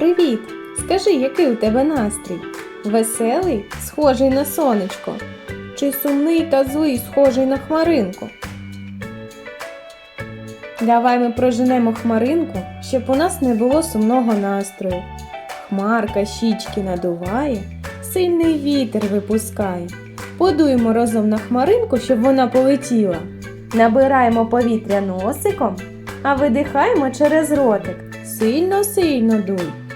Привіт! Скажи, який у тебе настрій? Веселий, схожий на сонечко? Чи сумний та злий, схожий на хмаринку? Давай ми проженемо хмаринку, щоб у нас не було сумного настрою. Хмарка щічки надуває, сильний вітер випускає. Подуємо разом на хмаринку, щоб вона полетіла. Набираємо повітря носиком, а видихаємо через ротик. Сильно-сильно дуй.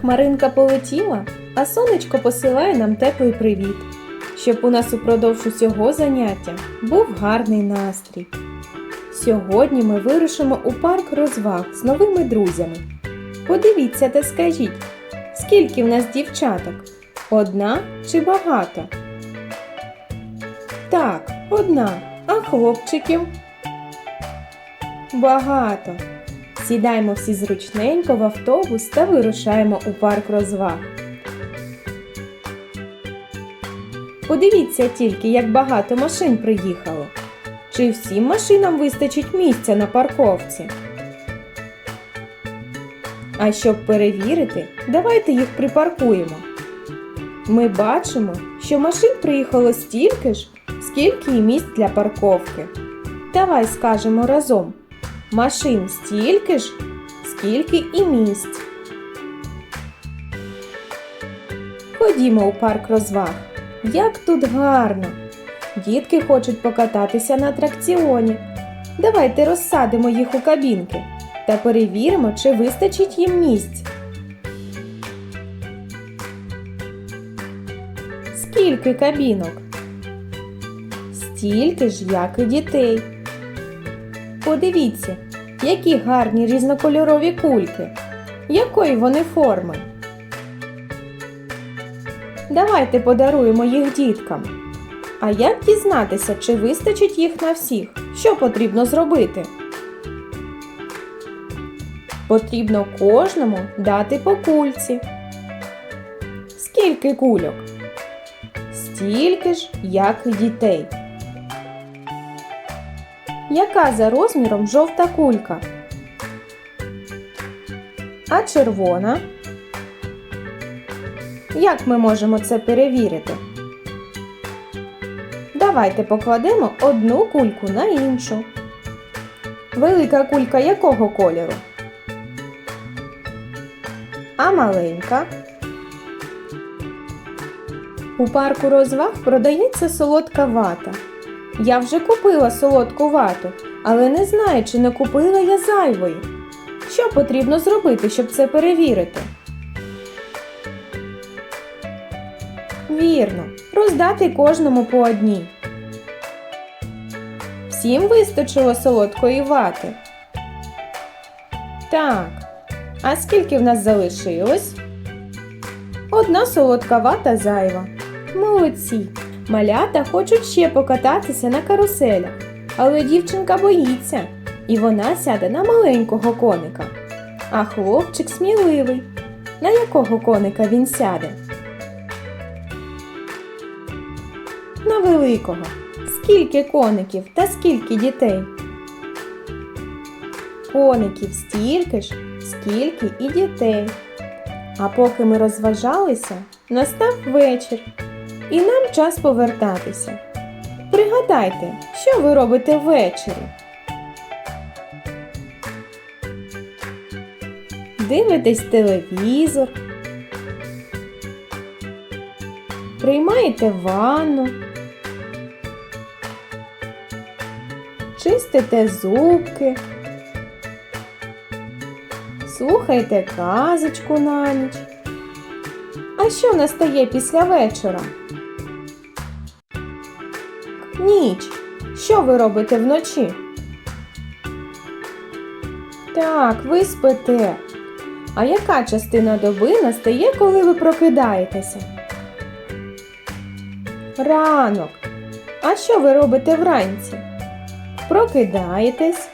Хмаринка полетіла, а сонечко посилає нам теплий привіт, щоб у нас упродовж усього заняття був гарний настрій. Сьогодні ми вирушимо у парк розваг з новими друзями. Подивіться та скажіть, скільки в нас дівчаток? Одна чи багато? Так, одна. А хлопчиків? Багато. Сідаємо всі зручненько в автобус та вирушаємо у парк розваг. Подивіться тільки, як багато машин приїхало. Чи всім машинам вистачить місця на парковці? А щоб перевірити, давайте їх припаркуємо. Ми бачимо, що машин приїхало стільки ж, скільки і місць для парковки. Давай скажемо разом. Машин стільки ж, скільки і місць. Ходімо у парк розваг. Як тут гарно! Дітки хочуть покататися на атракціоні. Давайте розсадимо їх у кабінки та перевіримо, чи вистачить їм місць. Скільки кабінок? Стільки ж, як і дітей. Подивіться, які гарні різнокольорові кульки. Якої вони форми? Давайте подаруємо їх діткам. А як дізнатися, чи вистачить їх на всіх? Що потрібно зробити? Потрібно кожному дати по кульці. Скільки кульок? Стільки ж, як і дітей. Яка за розміром жовта кулька? А червона? Як ми можемо це перевірити? Давайте покладемо одну кульку на іншу. Велика кулька якого кольору? А маленька? У парку розваг продається солодка вата. Я вже купила солодку вату, але не знаю, чи не купила я зайвої. Що потрібно зробити, щоб це перевірити? Вірно, роздати кожному по одній. Всім вистачило солодкої вати. Так. А скільки в нас залишилось? Одна солодка вата зайва. Молодці. Малята хочуть ще покататися на каруселях, але дівчинка боїться, і вона сяде на маленького коника. А хлопчик сміливий. На якого коника він сяде? На великого. Скільки коників та скільки дітей? Коників стільки ж, скільки і дітей. А поки ми розважалися, настав вечір, і нам час повертатися. Пригадайте, що ви робите ввечері? Дивитесь телевізор, приймаєте ванну, чистите зубки, слухаєте казочку на ніч. А що настає після вечора? Ніч. Що ви робите вночі? Так, ви спите. А яка частина доби настає, коли ви прокидаєтеся? Ранок. А що ви робите вранці? Прокидаєтесь,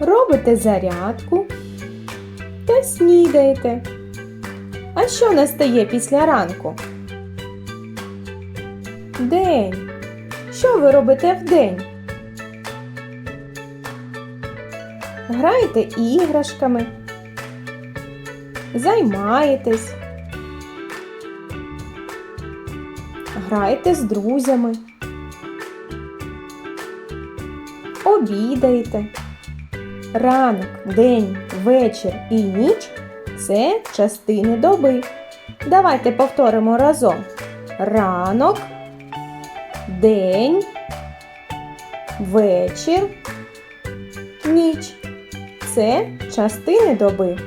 робите зарядку та снідаєте. А що настає після ранку? День. Що ви робите вдень? граєте іграшками, займаєтесь, граєте з друзями, обідаєте. Ранок, день, вечір і ніч це частини доби. Давайте повторимо разом. Ранок, день, вечір, ніч. Це частини доби.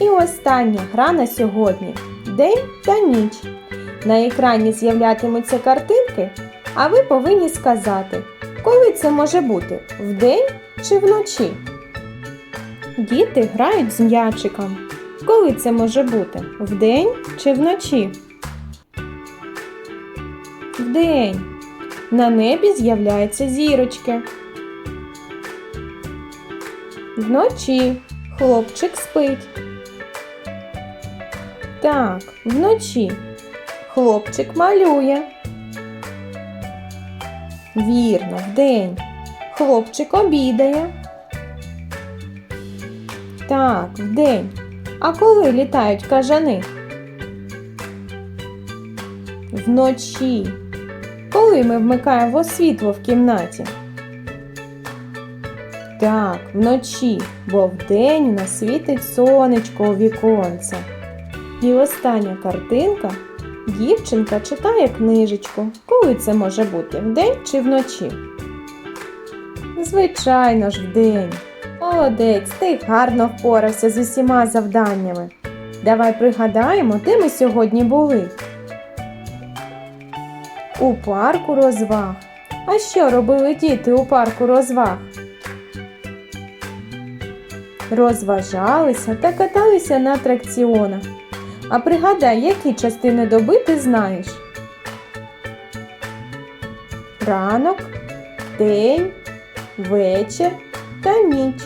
І остання гра на сьогодні день та ніч. На екрані з'являтимуться картинки, а ви повинні сказати, коли це може бути вдень чи вночі. Діти грають з м'ячиком. Коли це може бути? Вдень чи вночі? Вдень. На небі з'являються зірочки. Вночі хлопчик спить. Так, вночі хлопчик малює. Вірно, вдень хлопчик обідає. Так, вдень. А коли літають кажани? Вночі. Коли ми вмикаємо світло в кімнаті? Так, вночі, бо вдень у нас світить сонечко у віконце. І остання картинка. Дівчинка читає книжечку. Коли це може бути? Вдень чи вночі? Звичайно ж, вдень. Молодець, ти гарно впорався з усіма завданнями. Давай пригадаємо, де ми сьогодні були. У парку розваг. А що робили діти у парку розваг? Розважалися та каталися на атракціонах. А пригадай, які частини доби ти знаєш? Ранок, день, вечір та ніч.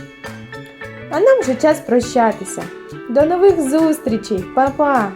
А нам вже час прощатися. До нових зустрічей, Па-па!